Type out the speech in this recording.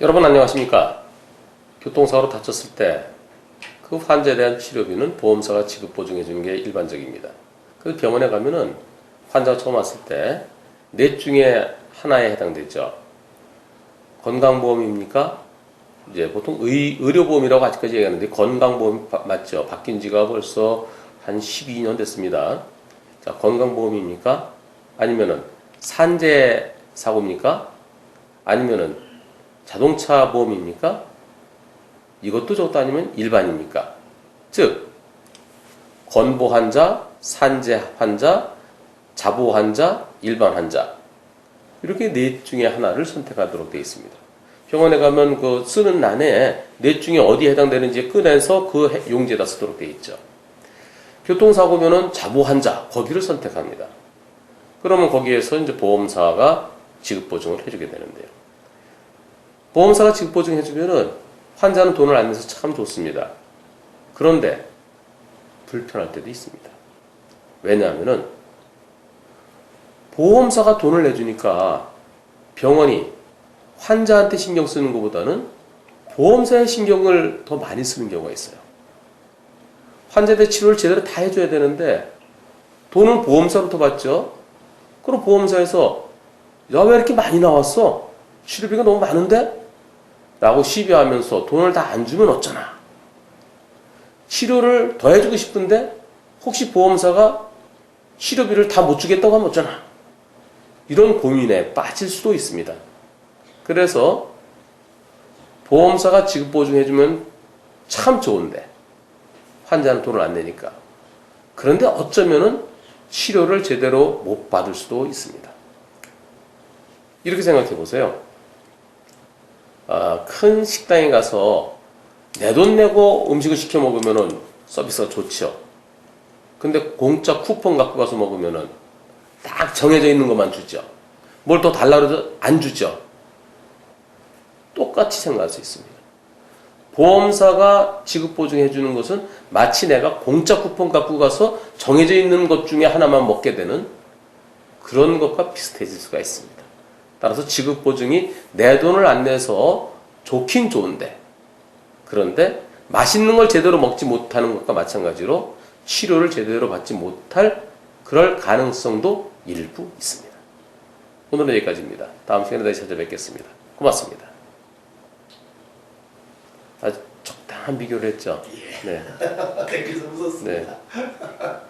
여러분 안녕하십니까? 교통사고로 다쳤을 때 그 환자에 대한 치료비는 보험사가 지급 보증해 주는 게 일반적입니다. 그 병원에 가면은 환자가 처음 왔을 때 넷 중에 하나에 해당되죠. 건강보험입니까? 이제 보통 의, 의료보험이라고 아직까지 얘기하는데 건강보험 바- 맞죠? 바뀐 지가 벌써 한 12년 됐습니다. 자, 건강보험입니까? 아니면은 산재 사고입니까? 아니면은 자동차 보험입니까? 이것도 저것도 아니면 일반입니까? 즉, 건보 환자, 산재 환자, 자보 환자, 일반 환자. 이렇게 넷 중에 하나를 선택하도록 되어 있습니다. 병원에 가면 그 쓰는 난에 넷 중에 어디에 해당되는지 꺼내서 그 해- 용지에다 쓰도록 되어 있죠. 교통사고면은 자보 환자, 거기를 선택합니다. 그러면 거기에서 이제 보험사가 지급 보증을 해주게 되는데요. 보험사가 지급 보증 해주면은 환자는 돈을 안 내서 참 좋습니다. 그런데 불편할 때도 있습니다. 왜냐하면은 보험사가 돈을 내주니까 병원이 환자한테 신경 쓰는 것보다는 보험사에 신경을 더 많이 쓰는 경우가 있어요. 환자들 치료를 제대로 다 해줘야 되는데 돈은 보험사로부터 받죠. 그럼 보험사에서 야 왜 이렇게 많이 나왔어? 치료비가 너무 많은데? 라고 시비하면서 돈을 다 안 주면 어쩌나? 치료를 더 해주고 싶은데 혹시 보험사가 치료비를 다 못 주겠다고 하면 어쩌나? 이런 고민에 빠질 수도 있습니다. 그래서 보험사가 지급 보증해주면 참 좋은데 환자는 돈을 안 내니까. 그런데 어쩌면은 치료를 제대로 못 받을 수도 있습니다. 이렇게 생각해 보세요. 아, 큰 식당에 가서 내 돈 내고 음식을 시켜 먹으면은 서비스가 좋죠. 근데 공짜 쿠폰 갖고 가서 먹으면은 딱 정해져 있는 것만 주죠. 뭘 더 달라 그래도 안 주죠. 똑같이 생각할 수 있습니다. 보험사가 지급 보증해 주는 것은 마치 내가 공짜 쿠폰 갖고 가서 정해져 있는 것 중에 하나만 먹게 되는 그런 것과 비슷해질 수가 있습니다. 따라서 지급 보증이 내 돈을 안 내서 좋긴 좋은데 그런데 맛있는 걸 제대로 먹지 못하는 것과 마찬가지로 치료를 제대로 받지 못할 그럴 가능성도 일부 있습니다. 오늘은 여기까지입니다. 다음 시간에 다시 찾아뵙겠습니다. 고맙습니다. 아주 적당한 비교를 했죠. 네. 그래서 웃었습니다. 네.